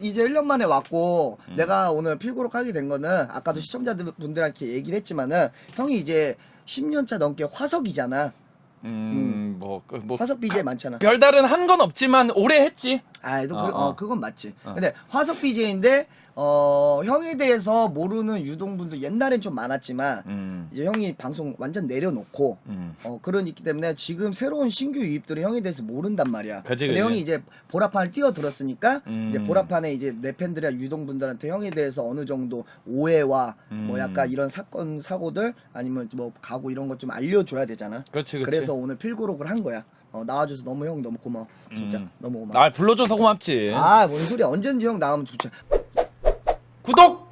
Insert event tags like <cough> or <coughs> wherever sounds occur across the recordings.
이제 1년 만에 왔고 음. 내가 오늘 필고록 하게 된 거는 아까도 시청자분들한테 얘기를 했지만은 형이 이제 10년차 넘게 화석이잖아. 음, 뭐, 그, 뭐 화석 BJ 많잖아. 별다른 한 건 없지만 오래 했지. 아, 또 그, 어, 어, 어. 그건 맞지. 어. 근데 화석 BJ인데 어, 형에 대해서 모르는 유동분들 옛날엔 좀 많았지만 음, 이제 형이 방송 완전 내려놓고 음. 어 그런 있기 때문에 지금 새로운 신규 유입들이 형에 대해서 모른단 말이야. 그치, 근데 그치. 형이 이제 보라판을 뛰어들었으니까 음. 이제 보라판에 이제 내 팬들이나 유동분들한테 형에 대해서 어느 정도 오해와 뭐 음. 약간 이런 사건 사고들 아니면 뭐 가고 이런 것 좀 알려줘야 되잖아. 그렇지, 그렇지. 그래서 오늘 필고록을 한 거야. 어, 나와줘서 너무 형 너무 고마워. 진짜 음. 너무 고마워. 아, 불러줘서 고맙지. 아, 뭔 소리야. 언제든지 형 나가면 좋지. 구독!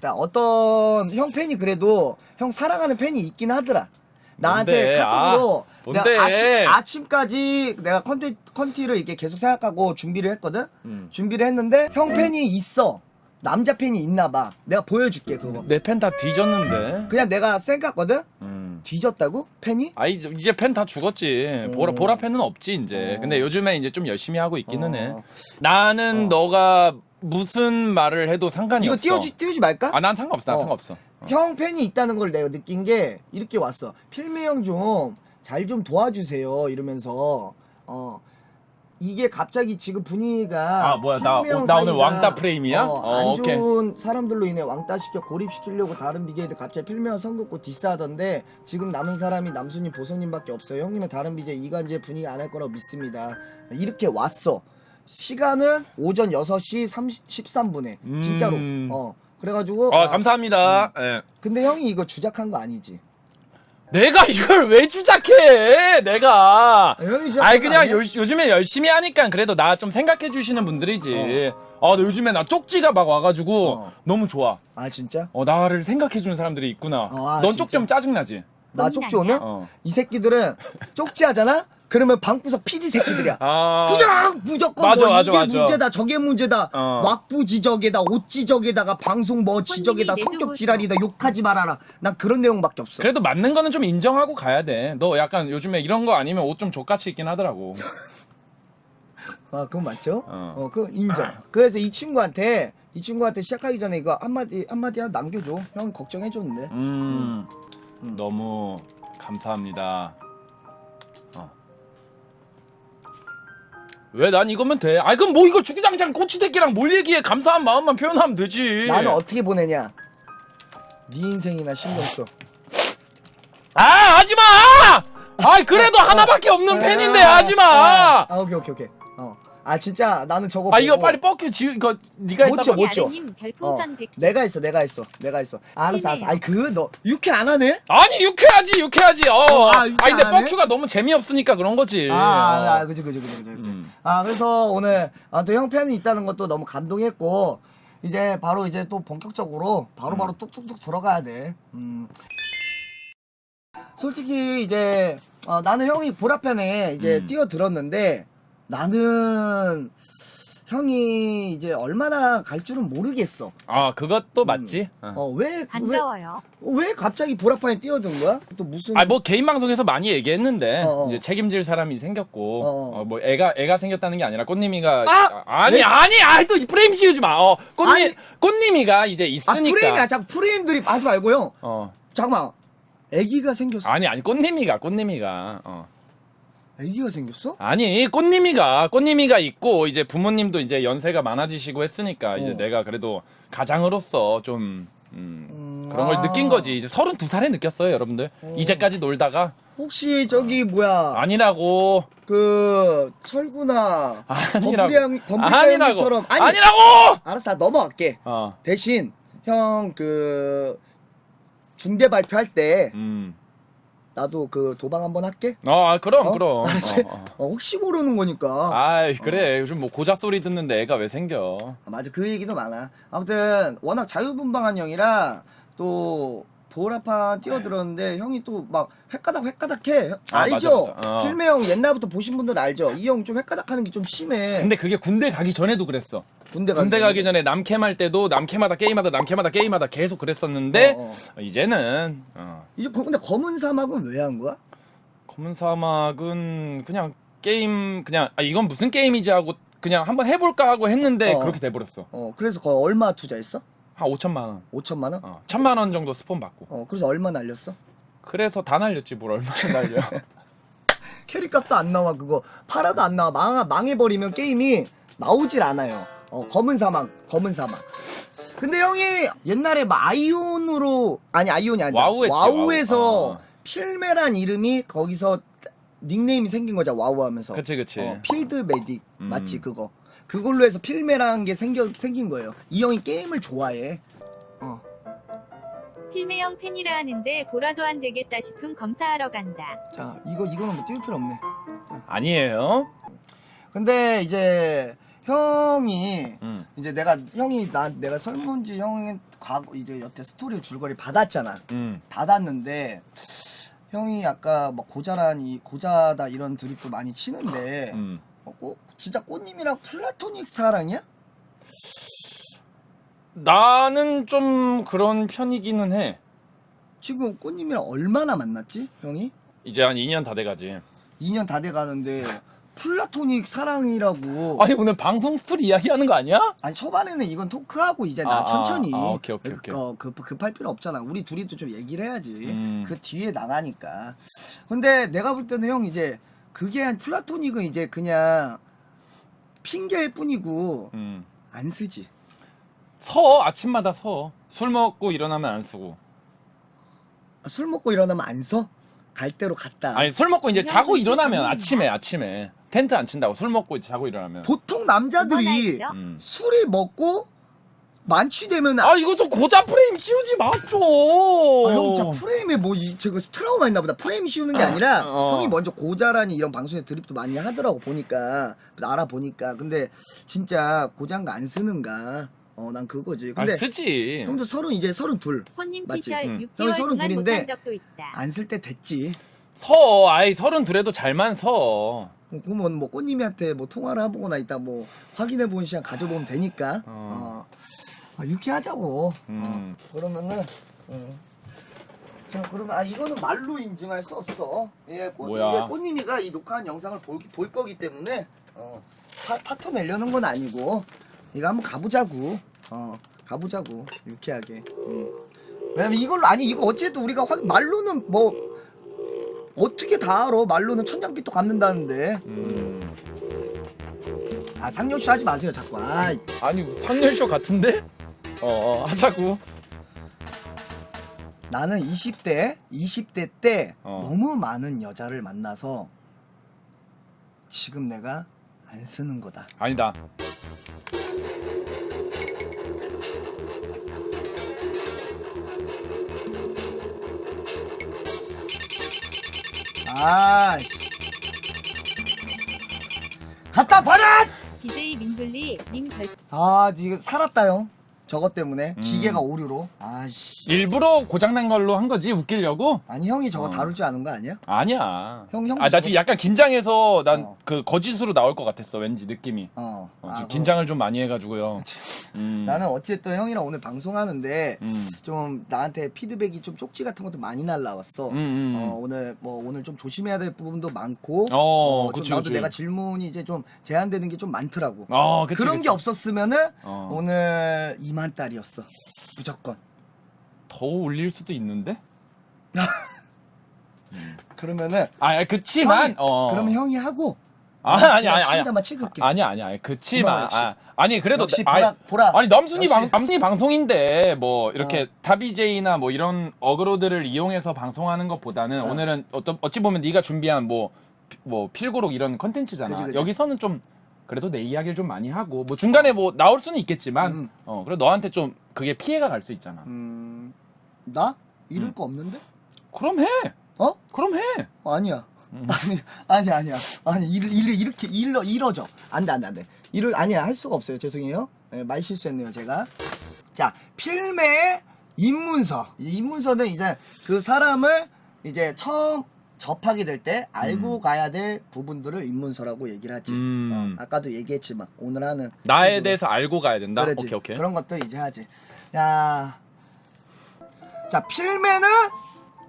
나 어떤 형 팬이 그래도 형 사랑하는 팬이 있긴 하더라. 나한테 뭔데? 카톡으로 아, 뭔데? 내가 아침, 아침까지 내가 컨티, 컨티를 이렇게 계속 생각하고 준비를 했거든? 음. 준비를 했는데 형 팬이 있어. 남자 팬이 있나 봐. 내가 보여줄게, 그거. 내 팬 다 뒤졌는데. 그냥 내가 생각거든? 음. 뒤졌다고? 팬이? 아 이제 이제 팬 다 죽었지. 오. 보라 보라 팬은 없지 이제. 어. 근데 요즘에 이제 좀 열심히 하고 있기는 해. 어. 나는 어. 너가 무슨 말을 해도 상관이 이거 없어. 띄워주, 띄우지 말까? 아, 난 상관없어. 난 어. 상관없어. 어. 형 팬이 있다는 걸 내가 느낀 게 이렇게 왔어. 필미 형 좀 잘 좀 도와주세요. 이러면서 어 이게 갑자기 지금 분위기가 아, 뭐야, 나- 나 오늘 왕따 프레임이야? 어, 어, 안 오케이. 좋은 사람들로 인해 왕따 시켜 고립시키려고 다른 BJ들 갑자기 형 선긋고 디스하던데 지금 남은 사람이 남순님 보성님밖에 없어요. 형님은 다른 BJ 이간질 분위기 안 할 거라고 믿습니다. 이렇게 왔어. 시간은 오전 6시 30, 13분에 진짜로 음. 어 그래가지고 어, 아, 감사합니다. 예. 근데 형이 이거 주작한 거 아니지? 내가 이걸 왜 주작해? 내가. 아, 형이 주작한 아이 거 그냥 아니야? 요, 요즘에 열심히 하니까 그래도 나 좀 생각해 주시는 분들이지. 어, 나 요즘에 나 쪽지가 막 와가지고 어. 너무 좋아. 아 진짜? 어 나를 생각해 주는 사람들이 있구나. 어, 아, 넌쪽 진짜? 좀 짜증 나지. 나 쪽지 오늘? 어. 이 새끼들은 쪽지 하잖아? 그러면 방구석 PD 새끼들이야. 아. 그냥 무조건 맞아, 뭐 맞아, 이게 맞아. 문제다 저게 문제다 어. 왁구 지적에다 옷 지적에다가 방송 뭐 지적에다 성격 지랄이다 욕하지 말아라 난 그런 내용밖에 없어 그래도 맞는 거는 좀 인정하고 가야 돼. 너 약간 요즘에 이런 거 아니면 옷 좀 족같이 입긴 하더라고. 아 그건 맞죠? 어. 어, 그건 인정 그래서 이 친구한테 이 친구한테 시작하기 전에 이거 한마디 한마디 하나 남겨줘 형 걱정해줬는데 음, 너무 감사합니다. 왜 난 이거면 돼? 아 그럼 뭐 이거 주기장창 꼬치새끼랑 뭘 얘기해? 감사한 마음만 표현하면 되지. 나는 어떻게 보내냐 네 인생이나 신경 써 아 하지 마! 아 그래도 하나밖에 없는 팬인데 하지 마. 아, 아, 오케이 오케이 오케이 어 아 진짜 나는 저거 아 이거 보고 빨리 뻑큐 지 이거 네가 못 했다. 줘, 못 줘. 아르님 별풍선 어, 100개. 내가 했어 내가 했어 내가 했어 알았어 알았어. 아니 그너 유쾌 안 하네? 아니 유쾌하지 유쾌하지. 어. 어, 아, 아, 유쾌 근데 안 해? 뻑큐가 너무 재미없으니까 그런 거지. 아, 아, 아 어. 그지 그지 그지 그지 그지. 음. 아 그래서 오늘 아 또 형 팬이 있다는 것도 너무 감동했고 이제 바로 이제 또 본격적으로 바로 바로 뚝뚝뚝 들어가야 돼. 음. 솔직히 이제 어, 나는 형이 보라편에 이제 음. 뛰어들었는데 나는 형이 이제 얼마나 갈 줄은 모르겠어. 아 그것도 맞지. 어. 어왜왜 왜, 반가워요. 왜 갑자기 보라판에 뛰어든 거야? 또 무슨 아뭐 개인 방송에서 많이 얘기했는데 어, 어. 이제 책임질 사람이 생겼고 어, 어. 어, 뭐 애가 애가 생겼다는 게 아니라 꽃님이가 아! 아! 니 왜? 아니 아니 또 프레임 씌우지 마. 어 꽃님 아니. 꽃님이가 이제 아 있으니까. 프레임이야. 자꾸 프레임들이 하지 말고요. 어 잠깐만. 아기가 생겼어. 아니 아니 꽃님이가 꽃님이가 어 아기가 생겼어? 아니 꽃님이가 꽃님이가 있고 이제 부모님도 이제 연세가 많아지시고 했으니까 이제 어. 내가 그래도 가장으로서 좀 음, 음, 그런 걸 아. 느낀 거지. 이제 32살에 느꼈어요 여러분들. 어. 이제까지 놀다가. 혹시 저기 뭐야? 아니라고. 그 철구나 아니라고. 범부리형 아니라고. 범부리형처럼. 아니 아니라고! 알았어 넘어갈게. 어. 대신 형 그 중대 발표할 때 음. 나도 그 도방 한번 할게 어, 아, 그럼, 어? 그럼. <laughs> 알았지? 어, 어. 어, 혹시 모르는 거니까 아이, 그래. 요즘 뭐 고작 소리 듣는데 애가 왜 생겨? 아, 맞아 그 얘기도 많아 아무튼 워낙 자유분방한 형이라 또 보라판 뛰어들었는데 형이 또막 획가닥 획가닥해 아, 알죠? 맞아, 맞아. 어. 필메 형 옛날부터 보신 분들 알죠? 이 형좀 획가닥하는 게 좀 심해 근데 그게 군대 가기 전에도 그랬어. 군대 군대 가기 전에 남캠 할 때도 남캠하다 게임하다 남캠하다 게임하다 계속 그랬었는데 어, 어. 이제는 어, 이제 그- 근데 검은 사막은 왜 한 거야? 검은 사막은 그냥 게임 그냥 아 이건 무슨 게임이지 하고 그냥 한번 해볼까 하고 했는데 어. 그렇게 돼버렸어. 어 그래서 거의 얼마 투자했어? 한 5천만 원. 5천만 원? 어, 천만 원 정도 스폰 받고. 어 그래서 얼마 날렸어? 그래서 다 날렸지 뭘 얼마나 <laughs> 날려. <laughs> 캐릭값도 안 나와 그거 팔아도 안 나와 망 망해버리면 게임이 나오질 않아요. 어 검은 사막 검은 사막. 근데 형이 옛날에 막 아이온으로 아니 아이온이 아니라 와우 했지, 와우에서 와우. 어. 필메란 이름이 거기서 닉네임이 생긴 거죠 와우 하면서. 그치 그치. 어, 필드 메딕 음. 맞지 그거. 그걸로 해서 필메라는 게 생겨 생긴 거예요. 이 형이 게임을 좋아해. 어. 필메형 팬이라 하는데 보라도 안 되겠다 싶음 검사하러 간다. 자 이거 이거는 뭐 띄울 필요 없네. 아니에요. 근데 이제 형이 음. 이제 내가 형이 나 내가 설문지 형이 과거 이제 여태 스토리 줄거리 받았잖아. 음. 받았는데 형이 아까 막 고자라니 고자다 이런 드립도 많이 치는데 음. 어, 꽃, 진짜 꽃님이랑 플라토닉 사랑이야? 나는 좀 그런 편이기는 해. 지금 꽃님이랑 얼마나 만났지 형이? 이제 한 2년 다 돼가지. 2년 다 돼가는데 플라토닉 사랑이라고 아니 오늘 방송 스토리 이야기하는 거 아니야? 아니 초반에는 이건 토크하고 이제 나 아, 아, 천천히 아, 오케이, 오케이, 오케이. 어, 급, 급할 필요 없잖아 우리 둘이도 좀 얘기를 해야지 음. 그 뒤에 나가니까 근데 내가 볼 때는 형 이제 그게 한 플라토닉은 이제 그냥 핑계일 뿐이고 음. 안 쓰지 서 아침마다 서. 술 먹고 일어나면 안 쓰고. 아, 술 먹고 일어나면 안 써? 갈 대로 갔다 아니 술 먹고 이제 자고 일어나면. 아침에 아침에 텐트 안 친다고 술 먹고 자고 일어나면. 보통 남자들이? 음. 술이 먹고 만취되면 아, 아 이거 좀 고자 프레임 씌우지 마 좀. 형 진짜 프레임에 뭐 이, 제가 트라우마 있나 보다 프레임 씌우는 게 아니라 어. 형이 먼저 고자라니 이런 방송에 드립도 많이 하더라고 보니까 알아보니까 근데 진짜 고장가 안 쓰는가 어 난 그거지 아 근데 쓰지. 형도 서른 이제 서른 둘안 꽃님 맞지? 피셜 응. 6개월 형이 서른 동안 둘인데 못한 적도 있다. 쓸때 됐지 서. 아이 서른 둘에도 잘만 서. 어, 그러면 뭐 꽃님한테 뭐 통화를 해보거나 이따 뭐 확인해 보는 시간 가져보면 되니까 어, 어. 아, 이렇게 하자고 음. 어, 그러면은 음. 자 그러면 아 이거는 말로 인증할 수 없어 예 꽃, 뭐야? 이게 꽃님이가 이 녹화한 영상을 볼, 볼 거기 때문에 어, 파, 파토 내려는 건 아니고 이거 한번 가보자고 어 가보자고 유쾌하게 음. 왜냐면 이걸로 아니 이거 어쨌든 우리가 확 말로는 뭐 어떻게 다 알아 말로는 천장빛도 갚는다는데 음. 아 상여쇼 하지 마세요 자꾸 아 아니 상렬쇼 같은데? 어, 어 하자고. 나는 20대 20대 때 어. 너무 많은 여자를 만나서 지금 내가 안 쓰는 거다 아니다. 아 씨 갖다 버려 BJ 민블리 님 별. 아 이거 살았다 형 저것 때문에 음. 기계가 오류로 아씨 일부러 고장난 걸로 한 거지 웃기려고? 아니 형이 저거 어. 다룰 줄 아는 거 아니야? 아니야. 형, 형도 아, 나 지금 약간 긴장해서 난 어. 그 거짓으로 나올 것 같았어. 왠지 느낌이. 어, 어, 아, 지금 그럼 긴장을 좀 많이 해가지고요. <laughs> 음. 나는 어쨌든 형이랑 오늘 방송하는데 음. 좀 나한테 피드백이 좀 쪽지 같은 것도 많이 날라왔어 음, 음. 어, 오늘 뭐 오늘 좀 조심해야 될 부분도 많고 어, 좀 그치, 나도 그치. 내가 질문이 이제 좀 제한되는 게 좀 많더라고. 어, 그치, 그런 그치. 게 없었으면은 어. 오늘 2만 달이었어. 무조건. 더 올릴 수도 있는데? <laughs> 그러면은 아, 그치만. 형이- 어. 그러면 형이 하고 아, 나는 아니, 아니, 아니. 시청자만 찍을게. 아니야, 아니야. 아니, 그치만. 고마워. 아, 아니, 그래도. 역시 나- 보라 아니, 보라. 아니 남순이 역시. 방 남순이 방송인데 뭐 이렇게 어. 타비제이나 뭐 이런 어그로들을 이용해서 방송하는 것보다는 어. 오늘은 어떤 어찌 보면 네가 준비한 뭐 뭐 필고록 이런 컨텐츠잖아. 그지, 그지. 여기서는 좀 그래도 내 이야기를 좀 많이 하고 뭐 중간에 뭐 나올 수는 있겠지만 음. 어 그래 너한테 좀 그게 피해가 갈 수 있잖아. 음. 나 잃을 음. 거 없는데? 그럼 해. 어? 그럼 해. 아니야. 음. 아니 아니 아니야. 아니 일, 일 이렇게 일러 이러죠. 안돼 안돼 안돼. 일을 아니야 할 수가 없어요. 죄송해요. 네, 말 실수했네요 제가. 자 필메의 입문서. 이 입문서는 이제 그 사람을 이제 처음 접하게 될 때 알고 음. 가야 될 부분들을 입문서라고 얘기를 하지. 음. 어, 아까도 얘기했지만 오늘 하는 나에 친구들. 대해서 알고 가야 된다. 그러지. 오케이 오케이. 그런 것들 이제 하지. 야. 자, 필메는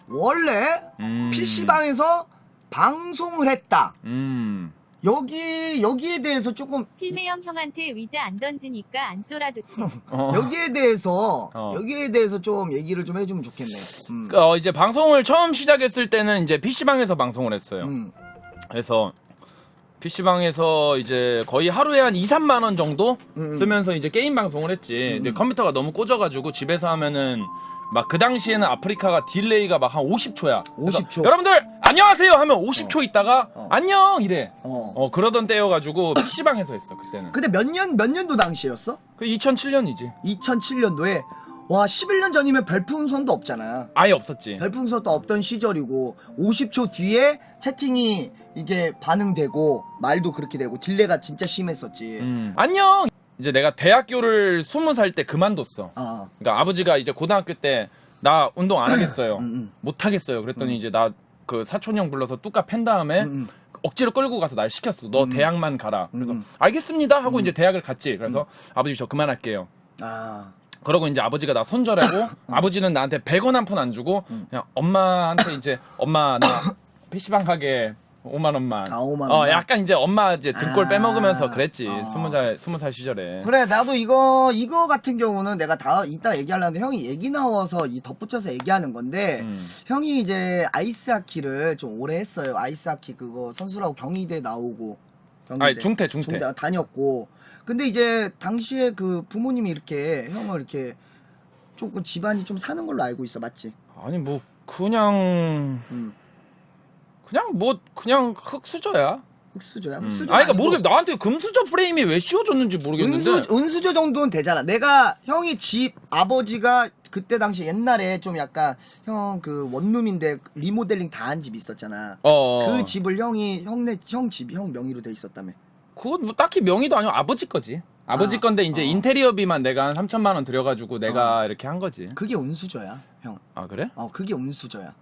원래 음. PC방에서 방송을 했다. 음. 여기 여기에 대해서 조금 필메형 형한테 위자 안 던지니까 안 쫄아도 돼. 어. 여기에 대해서 어. 여기에 대해서 좀 얘기를 좀 해주면 좋겠네. 음. 어, 이제 방송을 처음 시작했을 때는 이제 PC방에서 방송을 했어요. 음. 그래서 PC방에서 이제 거의 하루에 한 2, 3만 원 정도 음. 쓰면서 이제 게임 방송을 했지. 근데 컴퓨터가 너무 꽂아가지고 집에서 하면은 막 그 당시에는 아프리카가 딜레이가 막 한 50초야. 50초. 여러분들 안녕하세요 하면 50초 있다가 어. 안녕 이래. 어. 어 그러던 때여가지고 <laughs> PC방에서 했어 그때는. 근데 몇 년 몇 년도 당시였어? 그 2007년이지. 2007년도에 와 11년 전이면 별풍선도 없잖아. 아예 없었지. 별풍선도 없던 시절이고 50초 뒤에 채팅이 이게 반응되고 말도 그렇게 되고 딜레가 진짜 심했었지. 음. 안녕. 이제 내가 대학교를 20살 때 그만뒀어. 아, 그러니까 아버지가 이제 고등학교 때 나 운동 안 하겠어요. <clears throat> 음, 음. 못 하겠어요. 그랬더니 이제 나 그 사촌 형 불러서 뚜까 팬 다음에 음, 음. 억지로 끌고 가서 날 시켰어. 너 대학만 가라. 그래서 음. 알겠습니다 하고 이제 대학을 갔지. 그래서 아버지 저 그만할게요. 아, 그러고 이제 아버지가 나 손절하고 아버지는 나한테 100원 한 푼 안 주고 그냥 엄마한테 이제 엄마 나 <coughs> PC방 가게 5만 원만. 아, 5만 어 원만? 약간 이제 엄마 이제 등골 아. 빼먹으면서 그랬지. 아. 스무 살 스무 살 시절에. 그래 나도 이거 이거 같은 경우는 내가 다 이따 얘기하려는데 형이 얘기 나와서 이 덧붙여서 얘기하는 건데 음. 형이 이제 아이스하키를 좀 오래 했어요. 아이스하키 그거 선수라고 경희대 나오고 경희대 아니 중태 중태. 중대 다녔고 근데 이제 당시에 그 부모님이 이렇게 형을 이렇게 조금 집안이 좀 사는 걸로 알고 있어 맞지? 아니 뭐 그냥 음. 그냥 뭐 그냥 흙수저야. 흑수저야. 음. 흑수저 아니 그러니까 아니고 모르겠 나한테 금수저 프레임이 왜 씌워줬는지 모르겠는데. 은수 은수저 정도는 되잖아. 내가 형이 집 아버지가 그때 당시 옛날에 좀 약간 형 그 원룸인데 리모델링 다 한 집 있었잖아. 어. 그 집을 형이 형네 형 집이 형 명의로 돼 있었다며. 그건 뭐 딱히 명의도 아니고 아버지 거지. 아버지 아, 건데 이제 어. 인테리어비만 내가 한 3천만 원 들여가지고 내가 이렇게 한 거지. 그게 은수저야, 형. 아 그래? 어, 그게 은수저야.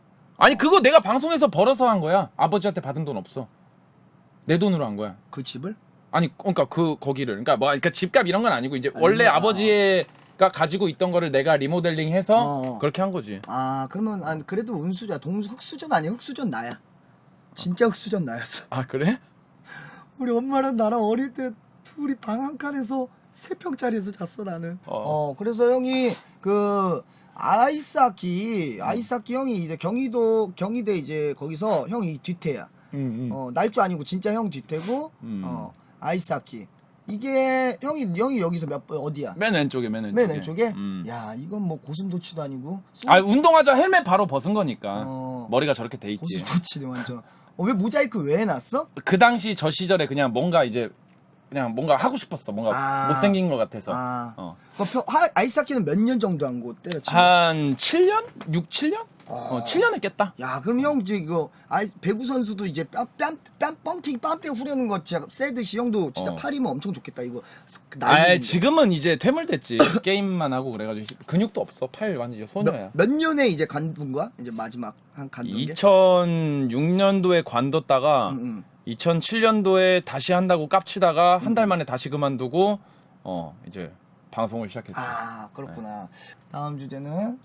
아니 그거 내가 방송에서 벌어서 한 거야. 아버지한테 받은 돈 없어. 내 돈으로 한 거야. 그 집을? 아니 그러니까 그 거기를 그러니까 뭐 그러니까 집값 이런 건 아니고 이제 원래 아니야. 아버지가 가지고 있던 거를 내가 리모델링해서 어. 그렇게 한 거지. 아, 그러면 아, 그래도 은수저야. 동 흑수저는 아니야. 흑수저는 나야. 진짜 흑수저는 나였어. 아 그래? <laughs> 우리 엄마랑 나랑 어릴 때 둘이 방 한 칸에서 세 평짜리에서 잤어 나는. 어. 어, 그래서 형이 그 아이스하키 아이스하키 형이 이제 경희도 경희대 이제 거기서 형이 뒤태야. 음, 음. 어, 날조 아니고 진짜 형 뒤태고 음. 어, 아이스하키. 이게 형이 형이 여기서 몇 번 어디야? 맨 왼쪽에 맨 왼쪽에. 맨 왼쪽에? 음. 야, 이건 뭐 고슴도치도 아니고. 소- 아 운동하자 헬멧 바로 벗은 거니까 어. 머리가 저렇게 돼 있지. 고슴도치네 완전. 어, 왜 모자이크 왜 해놨어? 그 당시 저 시절에 그냥 뭔가 이제 그냥 뭔가 하고 싶었어. 뭔가 아. 못생긴 것 같아서. 아, 어. 그 표- 하- 아이스하키는 몇 년 정도 한 거 때려치고? 한 7년? 6, 7년? 아. 어, 7년 했겠다. 야, 그럼 형 이제 이거 아이 배구 선수도 이제 뺨뺨뺨 뻥튀기 뺨때 후려는 거 진짜 세듯이 형도 진짜 어. 팔이면 엄청 좋겠다 이거. 그 아, 나이 지금은 이제 퇴물됐지. <coughs> 게임만 하고 그래가지고 근육도 없어. 팔 완전 소녀야. 몇, 몇 년에 이제 관둔 거야? 이제 마지막 한 관둔 게? 2006년도에 관뒀다가 응, 응. 2007년도에 다시 한다고 깝치다가 한 달 만에 다시 그만두고 어 이제 방송을 시작했지. 아 그렇구나. 다음 주제는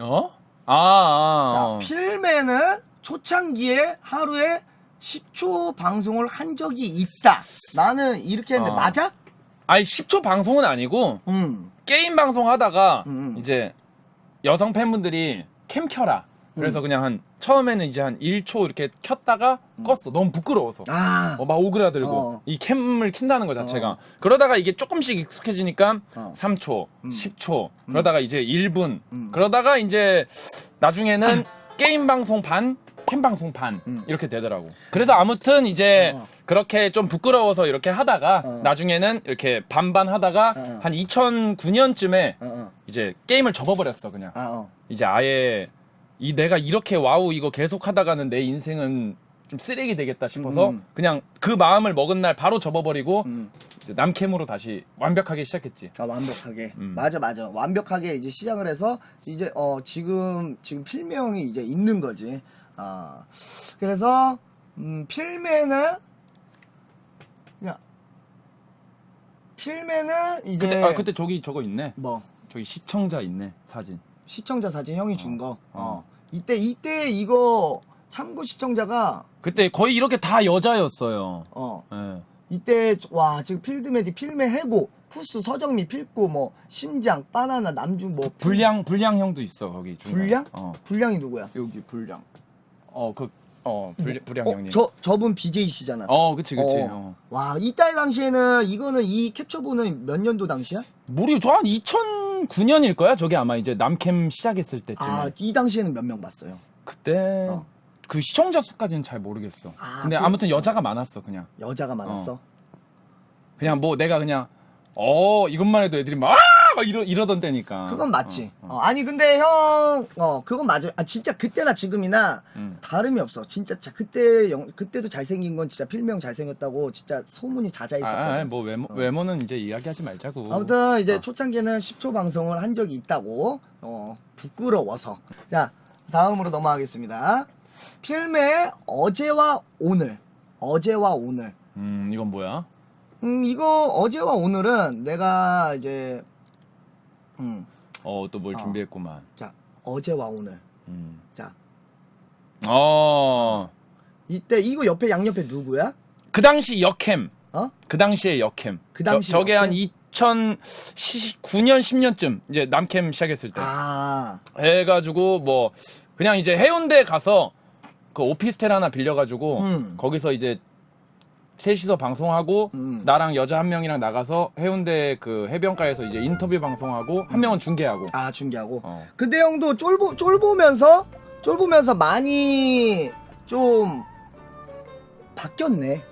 어? 아, 아, 자 어. 필매는 초창기에 하루에 10초 방송을 한 적이 있다. 나는 이렇게 했는데 어. 맞아? 아니 10초 방송은 아니고 응. 게임 방송 하다가 음, 음. 이제 여성 팬분들이 캠 켜라. 그래서 그냥 한 처음에는 이제 한 1초 이렇게 켰다가 껐어. 너무 부끄러워서. 음. 아. 어, 막 오그라들고 어. 이 캠을 킨다는 것 자체가 어. 그러다가 이게 조금씩 익숙해지니까 어. 3초, 음. 10초 그러다가 이제 1분 음. 그러다가 이제 나중에는 <laughs> 게임 방송 반, 캠 방송 반 음. 이렇게 되더라고. 그래서 아무튼 이제 어. 그렇게 좀 부끄러워서 이렇게 하다가 어. 나중에는 이렇게 반반 하다가 어. 한 2009년쯤에 어, 어. 이제 게임을 접어버렸어 그냥. 아, 어. 이제 아예 이 내가 이렇게 와우 이거 계속 하다가는 내 인생은 좀 쓰레기 되겠다 싶어서 음. 그냥 그 마음을 먹은 날 바로 접어버리고 음. 이제 남캠으로 다시 완벽하게 시작했지. 아, 완벽하게. 음. 맞아, 맞아. 완벽하게 이제 시작을 해서 이제 어 지금 지금 필명이 이제 있는 거지. 아 그래서 음 필매는 그냥 필매는 이제 그때 아 그때 저기 저거 있네. 뭐 저기 시청자 있네 사진. 시청자 사진 형이 준 거. 어. 어. 이때 이때 이거 참고 시청자가 그때 거의 이렇게 다 여자였어요. 어 예. 이때 와 지금 필드메디 필메 해고 쿠스 서정미 필고 뭐 심장 바나나 남중 뭐 불량 불량 형도 있어 거기. 중간에. 불량? 어 불량이 누구야? 여기 불량. 어그어 불량 불량 어, 형님. 저 저분 BJ시잖아. 어 그치 그치. 어. 어. 와 이달 당시에는 이거는 이 캡처본은 몇 년도 당시야? 모르겠 저한 2009년일 거야. 저게 아마 이제 남캠 시작했을 때쯤. 아 이 당시에는 몇 명 봤어요? 그때 어. 그 시청자 수까지는 잘 모르겠어. 아, 근데 그- 아무튼 여자가 많았어 그냥. 여자가 많았어. 그냥 뭐 내가 그냥 어 이것만 해도 애들이 막, 아! 막 이러 이러던 때니까. 그건 맞지. 어, 어. 어, 아니 근데 형, 어 그건 맞아. 아 진짜 그때나 지금이나 음. 다름이 없어. 진짜 자, 그때 영, 그때도 잘생긴 건 진짜 필명 잘생겼다고 진짜 소문이 아, 자자했었거든. 아, 뭐 외모 어. 외모는 이제 이야기하지 말자고. 아무튼 이제 어. 초창기에는 10초 방송을 한 적이 있다고. 어 부끄러워서. 자 다음으로 넘어가겠습니다. 필메 어제와 오늘. 어제와 오늘. 음 이건 뭐야? 음 이거 어제와 오늘은 내가 이제 음. 어 또 뭘 어. 준비했구만. 자 어제와 오늘. 음. 자 어. 이때 이거 옆에 양옆에 누구야? 그 당시 역캠. 어? 그 당시에 역캠. 그 당시 저, 저게 한 역캠? 2009년 10년쯤 이제 남캠 시작했을 때. 아 해가지고 뭐 그냥 이제 해운대 가서 그 오피스텔 하나 빌려가지고 음. 거기서 이제 셋이서 방송하고 음. 나랑 여자 한 명이랑 나가서 해운대 그 해변가에서 이제 인터뷰 방송하고 한 명은 중계하고. 아 중계하고. 어. 근데 형도 쫄보 쫄보면서 쫄보면서 많이 좀 바뀌었네.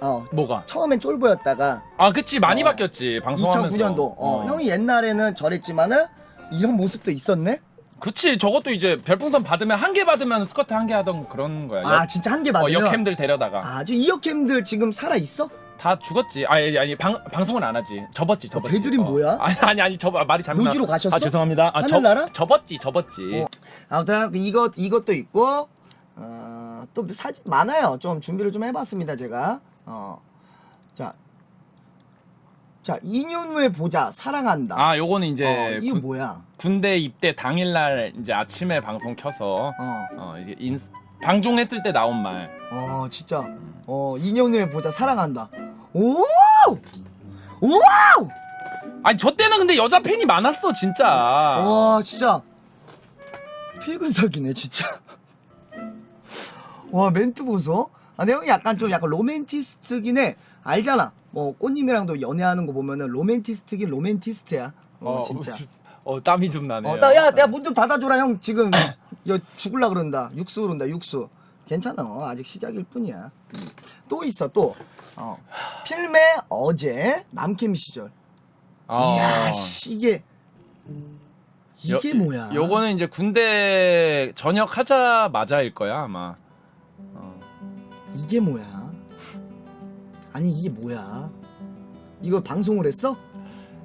어 뭐가? 처음엔 쫄보였다가 아 그치 많이 어. 바뀌었지 방송하면서. 2009년도 어, 어. 형이 옛날에는 저랬지만은 이런 모습도 있었네. 그치 저것도 이제 별풍선 받으면 한 개 받으면 스쿼트 한 개 하던 그런 거야. 아 역- 진짜 한 개 어, 받으면 역캠들 데려다가 아 지금 이역캠들 지금 살아 있어? 다 죽었지. 아니 아니 방 방송을 안 하지. 접었지 접었지. 걔들이 뭐야? 아니 아니 아니 접 말이 잘못. 로지로 나- 가셨어? 아 죄송합니다. 아, 하늘나라? 접, 접었지 접었지. 어. 아무튼 이것 이것도 있고 어, 또 사진 많아요. 좀 준비를 좀 해봤습니다 제가. 어, 자, 자 2년 후에 보자 사랑한다. 아 요거는 어, 이제 이거 군- 뭐야? 군대 입대 당일날 이제 아침에 방송 켜서 어, 어 이제 인 방종했을 때 나온 말. 어 진짜 어 2년 후에 보자 사랑한다. 오, 오, 아니 저 때는 근데 여자 팬이 많았어 진짜. 와 진짜 필근석이네 진짜. <laughs> 와 멘트 보소. 아, 내 형이 약간 좀 약간 로맨티스트긴 해. 알잖아. 뭐 꽃님이랑도 연애하는 거 보면은 로맨티스트긴 로맨티스트야. 어, 진짜. 어 땀이 좀 나네요. 어, 나, 야, 내가 문 좀 닫아줘라, 형. 지금, 야, 죽을라 그런다. 육수 그런다, 육수. 괜찮아. 아직 시작일 뿐이야. 음. 또 있어, 또. 어. 필메 어제, 남캠 시절. 어. 이야, 씨, 이게. 이게 요- 뭐야. 요거는 이제 군대 전역 하자마자일 거야 아마. 어. 이게 뭐야. 아니, 이게 뭐야. 이거 방송을 했어?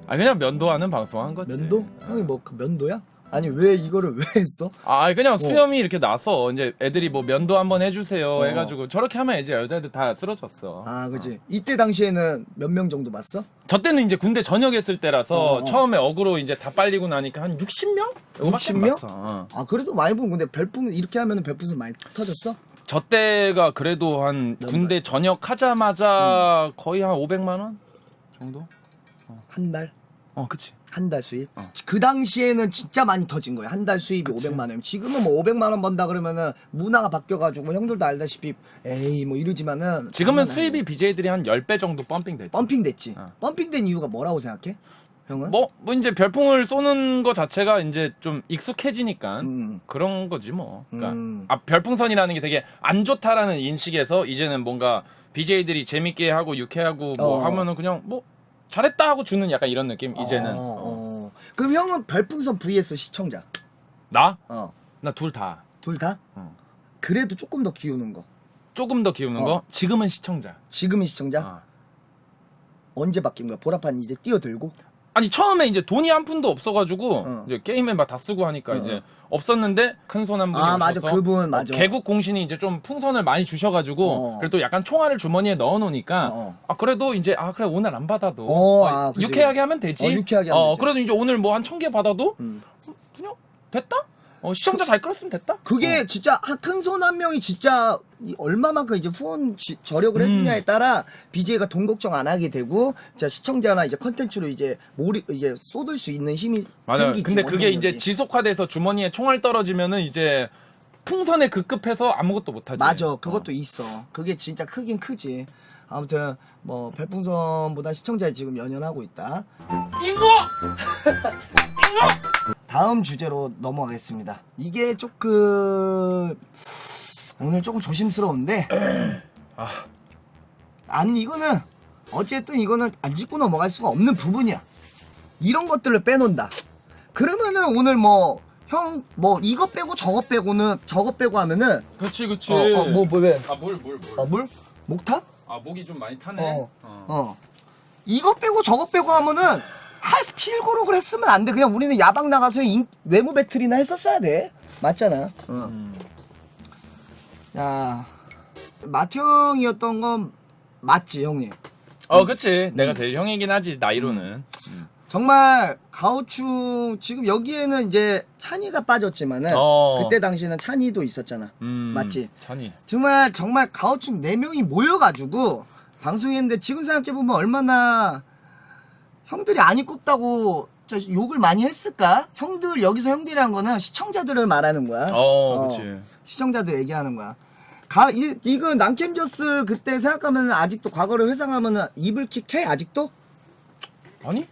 아 그냥 면도하는 방송 한 거지. 면도? 형이 뭐, 그 면도야? 아니, 왜 이거를 왜 했어? 아 그냥 수염이 이렇게 나서 이제 애들이 뭐 면도 한번 해주세요 어. 해가지고 저렇게 하면 이제 여자애들 다 쓰러졌어. 아, 그지. 이때 당시에는 몇 명 정도 봤어? 저 때는 이제 군대 전역했을 때라서 어, 어. 처음에 어그로 이제 다 빨리고 나니까 한 60명? 60 명? 어. 아, 그래도 많이 본 근데 별풍, 이렇게 하면은 별풍선 많이 터졌어? 저 때가 그래도 한몇 군대 전역 하자마자 음. 거의 한 500만 원 정도? 한 달? 어, 그치. 한 달 수입? 어. 그 당시에는 진짜 많이 터진 거야. 한달 수입이 500만 원. 지금은 뭐 500만 원 번다 그러면은 문화가 바뀌어가지고 뭐 형들도 알다시피 에이 뭐 이러지만은 지금은 장난 수입이 아니에요. BJ들이 한 10배 정도 펌핑 됐지. 펌핑 됐지. 어. 펌핑 된 이유가 뭐라고 생각해? 형은? 뭐, 뭐 이제 별풍을 쏘는 거 자체가 이제 좀 익숙해지니까 음. 그런 거지 뭐. 그러니까 음. 아, 별풍선이라는 게 되게 안 좋다라는 인식에서 이제는 뭔가 BJ들이 재밌게 하고 유쾌하고 뭐 어. 하면은 그냥 뭐 잘했다 하고 주는 약간 이런 느낌 이제는. 어, 어. 어. 그럼 형은 별풍선 vs 시청자. 나? 어. 나 둘 다. 둘 다? 어. 그래도 조금 더 키우는 거. 조금 더 키우는 어. 거 지금은 시청자. 지금의 시청자? 어. 언제 바뀐 거야? 보라판 이제 뛰어들고? 아니 처음에 이제 돈이 한 푼도 없어가지고 어. 이제 게임에 막 다 쓰고 하니까 어, 이제 어. 없었는데 큰 손 한 분이 아, 맞아. 오셔서 그분, 어, 맞아. 개국 공신이 이제 좀 풍선을 많이 주셔가지고 어. 그래도 약간 총알을 주머니에 넣어놓으니까 어, 어. 아 그래도 이제 아 그래 오늘 안 받아도 어, 어, 아, 그치. 유쾌하게 하면 되지. 어, 유쾌하게 하면 어, 되지. 그래도 이제 오늘 뭐 한 천 개 받아도 음. 그냥 됐다. 어, 시청자 잘 끌었으면 됐다. 그게 어. 진짜 큰 손 한 명이 진짜 이 얼마만큼 이제 후원 지- 저력을 음. 해주냐에 따라 BJ가 돈 걱정 안 하게 되고 자 시청자나 이제 컨텐츠로 이제 몰입 이제 쏟을 수 있는 힘이 맞아요. 생기지. 근데 그게 이제 원동력이. 지속화돼서 주머니에 총알 떨어지면은 이제 풍선에 급급해서 아무것도 못하지. 맞아 그것도 있어. 그게 진짜 크긴 크지. 아무튼 뭐 별풍선보다 시청자에 지금 연연하고 있다. 이거 <laughs> 다음 주제로 넘어가겠습니다. 이게 조금 오늘 조금 조심스러운데 <clears throat> 아. 아니 이거는 어쨌든 이거는 안 짚고 넘어갈 수가 없는 부분이야. 이런 것들을 빼놓는다. 그러면은 오늘 뭐 형 뭐 이거 빼고 저거 빼고는 저거 빼고 하면은 그렇지 그렇지. 어뭐 뭐 왜? 아물 물 물. 어 물? 목타? 아 목이 좀 많이 타네. 어. 어. 어. 이거 빼고 저거 빼고 하면은 할 필고록을 했으면 안 돼. 그냥 우리는 야방 나가서 인- 외모 배틀이나 했었어야 돼. 맞잖아. 어. 음. 야, 마형이었던 건 맞지, 형님. 어 그치. 음. 내가 제일 형이긴 하지 나이로는. 음. 정말 가오충 지금 여기에는 이제 찬이가 빠졌지만은 어. 그때 당시에는 찬이도 있었잖아. 음. 맞지? 찬이. 정말 정말 가오충 네 명이 모여가지고 방송했는데 지금 생각해 보면 얼마나 형들이 안이 꼽다고 저 욕을 많이 했을까? 형들 여기서 형들이란 거는 시청자들을 말하는 거야. 어, 그치. 시청자들 얘기하는 거야. 가 이, 이거 남캠저스 그때 생각하면 아직도 과거를 회상하면은 이불킥해 아직도? 아니?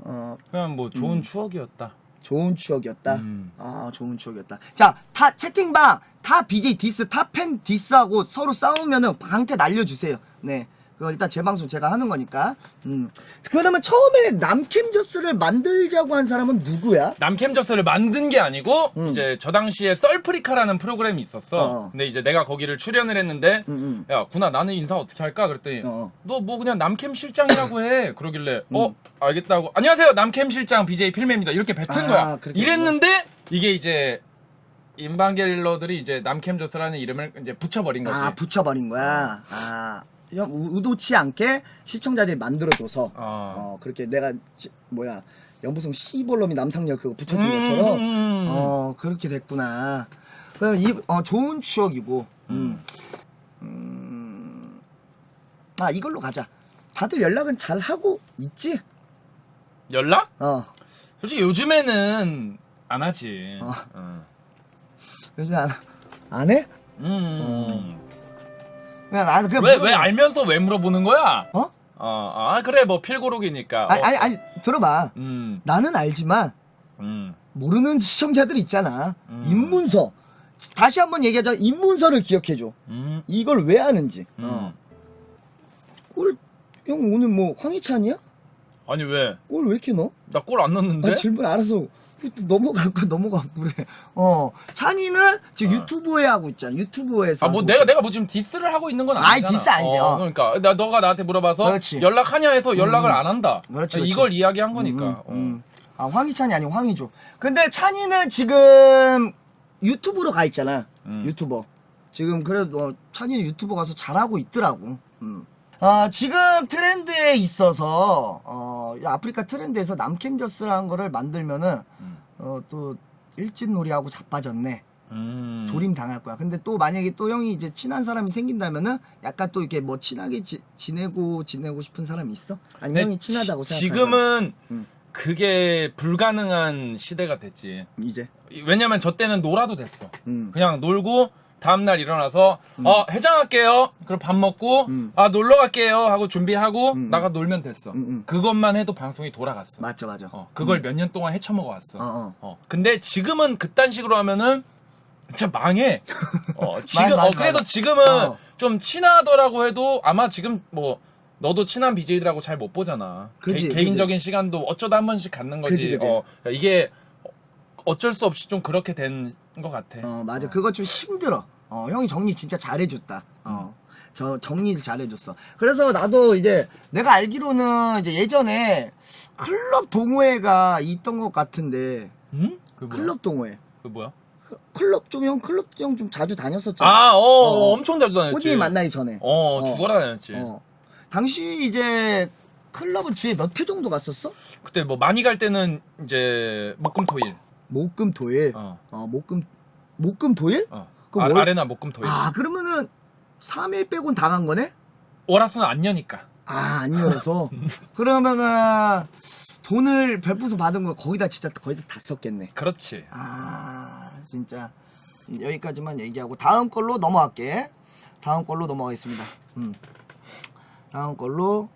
어 그냥 뭐 좋은 추억이었다. 좋은 추억이었다. 음. 아 좋은 추억이었다. 자, 타 채팅방 타 BJ 디스 타팬 디스하고 서로 싸우면은 강태 날려주세요. 네. 그거 일단 제 방송 제가 하는 거니까. 음. 그러면 처음에 남캠저스를 만들자고 한 사람은 누구야? 남캠저스를 만든 게 아니고 음. 이제 저 당시에 썰프리카라는 프로그램이 있었어. 어. 근데 이제 내가 거기를 출연을 했는데 음, 음. 야 구나 나는 인사 어떻게 할까 그랬더니 어. 너 뭐 그냥 남캠 실장이라고 해 그러길래 음. 어 알겠다고 안녕하세요 남캠 실장 BJ 필매입니다 이렇게 뱉은 아, 거야 그렇게 이랬는데 이게 이제 인방겔러들이 이제 남캠저스라는 이름을 이제 붙여버린 거지 아 붙여버린 거야. 아 형, 우- 의도치 않게 시청자들이 만들어줘서 어. 어 그렇게 내가 지- 뭐야 연보성 시볼럼이 남상열 그거 붙여준 음, 것처럼 음. 어 그렇게 됐구나. 그럼 이 어, 좋은 추억이고. 음. 음. 아 이걸로 가자. 다들 연락은 잘 하고 있지? 연락? 어. 솔직히 요즘에는 안 하지 어. 어. 요즘 안, 안 해? 음. 그냥 나는 그냥 왜, 물어봐. 왜 알면서 왜 물어보는 거야? 어? 어, 아, 그래, 뭐, 필고록이니까. 아니 어. 아니 아니 들어봐. 음, 나는 알지만 음. 모르는 시청자들 있잖아. 음. 입문서. 다시 한번 얘기하자. 입문서를 기억해줘. 음. 이걸 왜 하는지. 음. 어. 골, 형 오늘 뭐 황희찬이야? 아니, 왜? 골 왜 이렇게 넣어? 나 골 안 넣었는데? 아, 질문 알아서 넘어갈 거 <laughs> 넘어가고 그래. 어. 찬이는 지금 어. 유튜브에 하고 있잖아. 유튜브에서. 아, 뭐, 하고 내가, 있잖아. 내가 뭐 지금 디스를 하고 있는 건 아이, 아니잖아. 디스 아니지, 어, 어. 그러니까. 나, 너가 나한테 물어봐서 그렇지. 연락하냐 해서 연락을 음. 안 한다. 그렇지, 그렇지. 이걸 이야기한 음, 거니까. 음, 음. 아, 황희찬이 아니고 황희조. 근데 찬이는 지금 유튜브로 가 있잖아. 음. 유튜버. 지금 그래도 어, 찬이는 유튜버 가서 잘하고 있더라고. 음. 아, 지금 트렌드에 있어서 어, 이 아프리카 트렌드에서 남캠저스라는 거를 만들면은 음. 어, 또 일진놀이하고 자빠졌네. 음. 조림 당할 거야. 근데 또 만약에 또 형이 이제 친한 사람이 생긴다면은 약간 또 이렇게 뭐 친하게 지, 지내고 지내고 싶은 사람이 있어? 아니면 형이 친하다고 지- 생각하는 지금은 음. 그게 불가능한 시대가 됐지. 이제 왜냐면 저 때는 놀아도 됐어. 음. 그냥 놀고 다음날 일어나서 어 해장할게요. 그럼 밥 먹고 음. 아 놀러 갈게요 하고 준비하고 음. 나가 놀면 됐어. 음, 음. 그것만 해도 방송이 돌아갔어. 맞죠 맞아. 어, 그걸 몇 년 동안 헤쳐먹어 왔어. 어, 어. 어, 근데 지금은 그딴 식으로 하면은 진짜 망해. <laughs> 어, 지금 맞아, 어, 맞아. 그래서 지금은 어. 좀 친하더라고 해도 아마 지금 뭐 너도 친한 BJ들하고 잘 못 보잖아. 그지, 개, 인적인 시간도 어쩌다 한 번씩 갖는 거지. 그지, 그지. 어, 이게 어쩔 수 없이 좀 그렇게 된 것 같아. 어 맞아 그거 좀 힘들어 어 형이 정리 진짜 잘해줬다 어 저 정리 잘해줬어 그래서 나도 이제 내가 알기로는 이제 예전에 클럽 동호회가 있던 것 같은데 응? 그 뭐야? 클럽 동호회 그 뭐야? 그- 클럽 좀 형 클럽 좀좀 자주 다녔었잖아 아, 어, 어. 엄청 자주 다녔지. 호진이 만나기 전에 어, 어. 죽어라 다녔지. 어 당시 이제 클럽은 주에 몇 회 정도 갔었어? 그때 뭐 많이 갈 때는 이제 목금토일. 목금 토일. 어, 어, 목금 목금 토일? 어. 그 아, 월- 아레나 목금 토일. 아 그러면은 3일 빼곤 다간 거네? 월화수는 안 여니까. 아, 안 열어서. <laughs> 그러면은 돈을 별풍선 받은 거 거기다 진짜 거의 다 썼겠네. 그렇지. 아, 진짜 여기까지만 얘기하고 다음 걸로 넘어갈게. 다음 걸로 넘어가겠습니다. 음. 다음 걸로